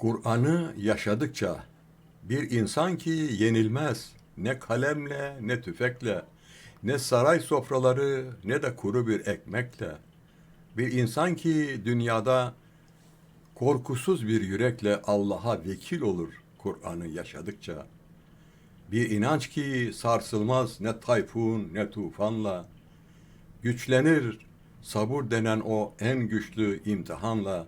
Kur'an'ı yaşadıkça bir insan ki yenilmez ne kalemle ne tüfekle ne saray sofraları ne de kuru bir ekmekle bir insan ki dünyada korkusuz bir yürekle Allah'a vekil olur Kur'an'ı yaşadıkça. Bir inanç ki sarsılmaz ne tayfun ne tufanla. Güçlenir sabır denen o en güçlü imtihanla.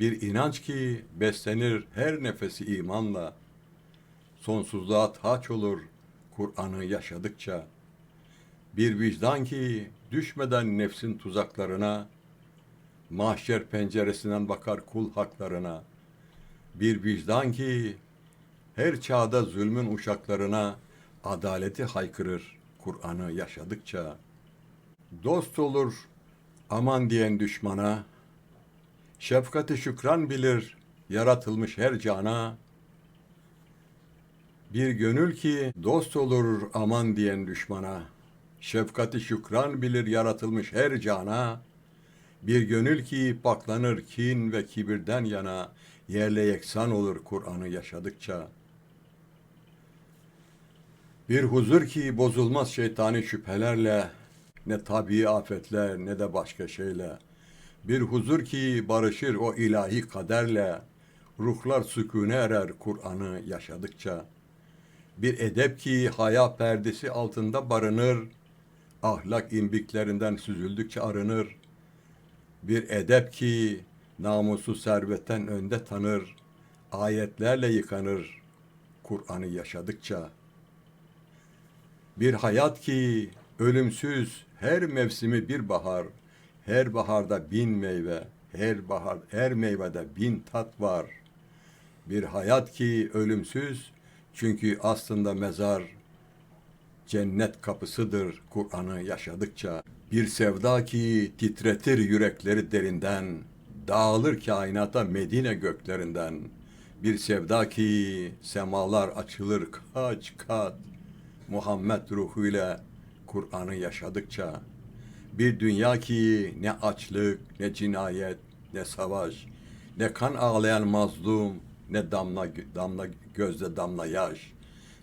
Bir inanç ki beslenir her nefesi imanla. Sonsuzluğa taç olur Kur'an'ı yaşadıkça. Bir vicdan ki düşmeden nefsin tuzaklarına, mahşer penceresinden bakar kul haklarına. Bir vicdan ki her çağda zulmün uşaklarına adaleti haykırır Kur'an'ı yaşadıkça. Dost olur aman diyen düşmana, şefkati şükran bilir yaratılmış her cana. Bir gönül ki dost olur aman diyen düşmana, şefkati şükran bilir yaratılmış her cana. Bir gönül ki paklanır kin ve kibirden yana, yerle yeksan olur Kur'an'ı yaşadıkça. Bir huzur ki bozulmaz şeytani şüphelerle, ne tabii afetler ne de başka şeyle. Bir huzur ki barışır o ilahi kaderle, ruhlar sükûne erer Kur'an'ı yaşadıkça. Bir edep ki haya perdesi altında barınır, ahlak imbiklerinden süzüldükçe arınır. Bir edep ki namusu servetten önde tanır, ayetlerle yıkanır Kur'an'ı yaşadıkça. Bir hayat ki ölümsüz her mevsimi bir bahar, her baharda bin meyve, her bahar her meyvede bin tat var. Bir hayat ki ölümsüz çünkü aslında mezar cennet kapısıdır Kur'an'ı yaşadıkça. Bir sevda ki titretir yürekleri derinden, dağılır kainata Medine göklerinden. Bir sevda ki semalar açılır kaç kat, Muhammed ruhuyla Kur'an'ı yaşadıkça. Bir dünya ki ne açlık, ne cinayet, ne savaş, ne kan ağlayan mazlum, ne damla damla gözde damla yaş.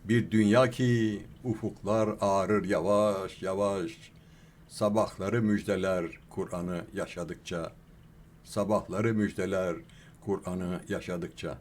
Bir dünya ki ufuklar ağrır yavaş yavaş. Sabahları müjdeler Kur'an'ı yaşadıkça. Sabahları müjdeler Kur'an'ı yaşadıkça.